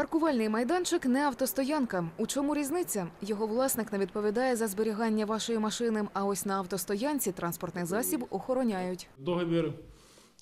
Паркувальний майданчик не автостоянка. У чому різниця? Його власник не відповідає за зберігання вашої машини. А ось на автостоянці транспортний засіб охороняють. Договір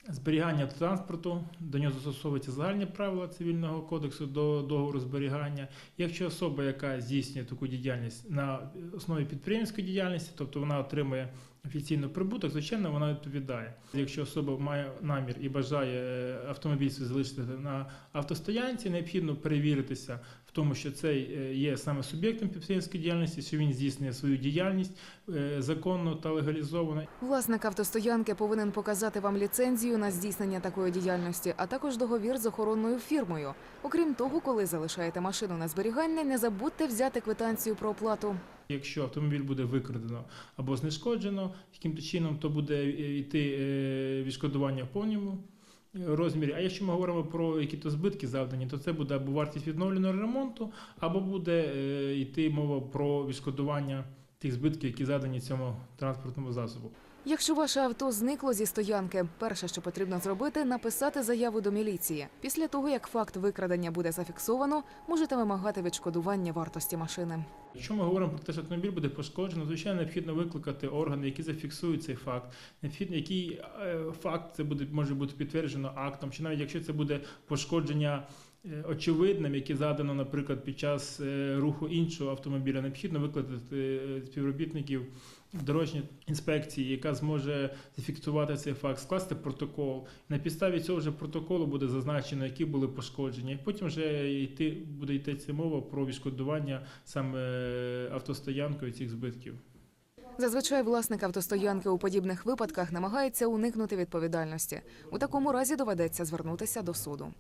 зберігання транспорту, до нього застосовуються загальні правила цивільного кодексу до договору зберігання. Якщо особа, яка здійснює таку діяльність на основі підприємської діяльності, тобто вона отримує офіційно прибуток, звичайно, вона відповідає. Якщо особа має намір і бажає е, автомобіль залишити на автостоянці, необхідно перевіритися в тому, що цей е, є саме суб'єктом підприємської діяльності, що він здійснює свою діяльність е, законно та легалізовано. Власник автостоянки повинен показати вам ліцензію на здійснення такої діяльності, а також договір з охоронною фірмою. Окрім того, коли залишаєте машину на зберігання, не забудьте взяти квитанцію про оплату. Якщо автомобіль буде викрадено або знешкоджено яким-то чином, то буде е, йти е, відшкодування в повному е, розмірі. А якщо ми говоримо про якісь збитки завдані, то це буде або вартість відновленого ремонту, або буде йти мова про відшкодування тих збитків, які завдані цьому транспортному засобу. Якщо ваше авто зникло зі стоянки, перше, що потрібно зробити, написати заяву до міліції. Після того, як факт викрадення буде зафіксовано, можете вимагати відшкодування вартості машини. Якщо ми говоримо про те, що автомобіль буде пошкоджено, звичайно, необхідно викликати органи, які зафіксують цей факт. Необхідно, який е, факт це буде може бути підтверджено актом, чи навіть якщо це буде пошкодження очевидним, яке задано, наприклад, під час е, руху іншого автомобіля, необхідно викликати е, співробітників дорожньої інспекції, яка зможе зафіксувати цей факт, скласти протокол. На підставі цього вже протоколу буде зазначено, які були пошкодження. Потім вже йти буде йтися мова про відшкодування саме е, автостоянкою цих збитків. Зазвичай власник автостоянки у подібних випадках намагається уникнути відповідальності. У такому разі доведеться звернутися до суду.